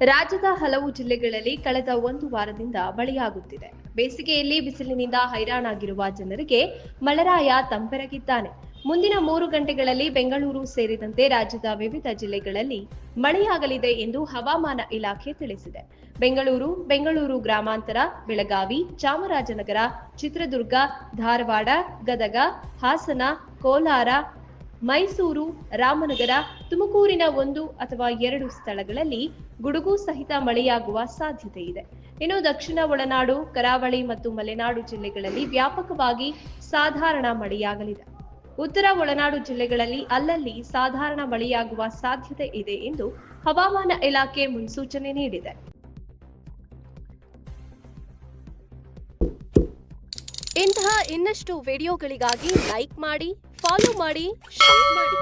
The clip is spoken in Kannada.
ರಾಜ್ಯದ ಹಲವು ಜಿಲ್ಲೆಗಳಲ್ಲಿ ಕಳೆದ ಒಂದು ವಾರದಿಂದ ಮಳೆಯಾಗುತ್ತಿದೆ. ಬೇಸಿಗೆಯಲ್ಲಿ ಬಿಸಿಲಿನಿಂದ ಹೈರಾಣಾಗಿರುವ ಜನರಿಗೆ ಮಳೆರಾಯ ತಂಪೆರಗಿದ್ದಾನೆ. ಮುಂದಿನ ಮೂರು ಗಂಟೆಗಳಲ್ಲಿ ಬೆಂಗಳೂರು ಸೇರಿದಂತೆ ರಾಜ್ಯದ ವಿವಿಧ ಜಿಲ್ಲೆಗಳಲ್ಲಿ ಮಳೆಯಾಗಲಿದೆ ಎಂದು ಹವಾಮಾನ ಇಲಾಖೆ ತಿಳಿಸಿದೆ. ಬೆಂಗಳೂರು ಬೆಂಗಳೂರು ಗ್ರಾಮಾಂತರ, ಬೆಳಗಾವಿ, ಚಾಮರಾಜನಗರ, ಚಿತ್ರದುರ್ಗ, ಧಾರವಾಡ, ಗದಗ, ಹಾಸನ, ಕೋಲಾರ ಮೈಸೂರು, ರಾಮನಗರ, ತುಮಕೂರಿನ ಒಂದು ಅಥವಾ ಎರಡು ಸ್ಥಳಗಳಲ್ಲಿ ಗುಡುಗು ಸಹಿತ ಮಳೆಯಾಗುವ ಸಾಧ್ಯತೆ ಇದೆ. ಇನ್ನು ದಕ್ಷಿಣ ಒಳನಾಡು, ಕರಾವಳಿ ಮತ್ತು ಮಲೆನಾಡು ಜಿಲ್ಲೆಗಳಲ್ಲಿ ವ್ಯಾಪಕವಾಗಿ ಸಾಧಾರಣ ಮಳೆಯಾಗಲಿದೆ. ಉತ್ತರ ಒಳನಾಡು ಜಿಲ್ಲೆಗಳಲ್ಲಿ ಅಲ್ಲಲ್ಲಿ ಸಾಧಾರಣ ಮಳೆಯಾಗುವ ಸಾಧ್ಯತೆ ಇದೆ ಎಂದು ಹವಾಮಾನ ಇಲಾಖೆ ಮುನ್ಸೂಚನೆ ನೀಡಿದೆ. ಇಂತಹ ಇನ್ನಷ್ಟು ವಿಡಿಯೋಗಳಿಗಾಗಿ ಲೈಕ್ ಮಾಡಿ ಫಾಲೋ ಮಾಡಿ ಶೇರ್ ಮಾಡಿ.